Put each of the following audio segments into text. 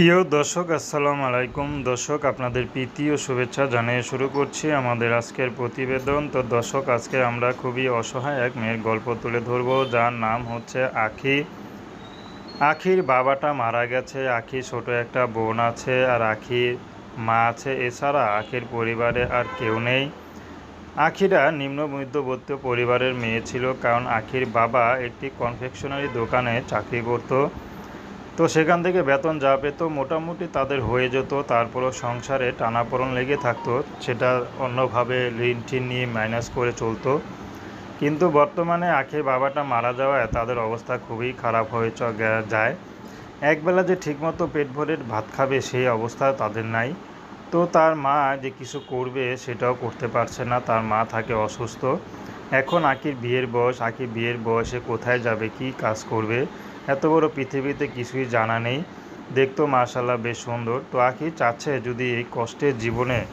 প্রিয় দর্শক, আসসালামু আলাইকুম। দর্শক, আপনাদের প্রীতি ও শুভেচ্ছা জানিয়ে শুরু করছি আমাদের আজকের প্রতিবেদন। তো দর্শক, আজকে আমরা খুবই অসহায় এক মেয়ের গল্প তুলে ধরবো। যার নাম হচ্ছে আখি। আখির বাবাটা মারা গেছে। আখি ছোট একটা বোন আছে আর আখির মা আছে। এছাড়া আখির পরিবারে আর কেউ নেই। আখিরা নিম্ন মধ্যবর্তী পরিবারের মেয়ে ছিল কারণ আখির বাবা একটি কনফেকশনারি দোকানে চাকরি করতো। তো সেখান থেকে বেতন যা পেতো মোটামুটি তাদের হয়ে যেত, তারপরও সংসারে টানাপোড়ন লেগে থাকতো, সেটা অন্যভাবে ঋণ টিন নিয়ে মাইনাস করে চলতো। কিন্তু বর্তমানে আখে বাবাটা মারা যাওয়ায় তাদের অবস্থা খুবই খারাপ হয়ে যায়। একবেলা যে ঠিকমতো পেট ভরে ভাত খাবে সেই অবস্থা তাদের নাই। তো তার মা যে কিছু করবে সেটাও করতে পারছে না, তার মা থাকে অসুস্থ। এখন আকির বিয়ের বয়স আকি বিয়ের বয়সে কোথায় যাবে, কি কাজ করবে? এত বড় পৃথিবীতে কিছুই জানা নেই। দেখতো মাশাল্লাহ বেশ সুন্দর। তো আকি চাচ্ছে যদি এই কষ্টের জীবনে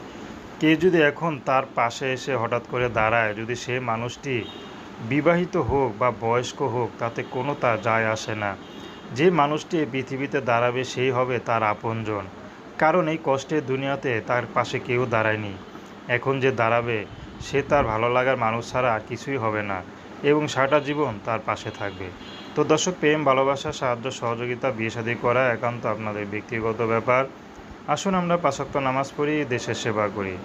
কে যদি এখন তার পাশে এসে হঠাৎ করে দাঁড়ায়, যদি সে মানুষটি বিবাহিত হোক বা বয়স্ক হোক, তাতে কোনো তা যায় আসে না। যে মানুষটি এই পৃথিবীতে দাঁড়াবে, সেই হবে তার আপনজন। কারণ এই কষ্টের দুনিয়াতে তার পাশে কেউ দাঁড়ায়নি। এখন যে দাঁড়াবে সে তার ভালো লাগার মানুষ ছাড়া আর কিছুই হবে না এবং সারাটা জীবন তার পাশে থাকবে। তো দর্শক, প্রেম, ভালোবাসা, সাহায্য, সহযোগিতা, বিয়ে শাদী করা একান্ত আপনাদের ব্যক্তিগত ব্যাপার। আসুন আমরা পাশক্ত নামাজ পড়ি, দেশের সেবা করি।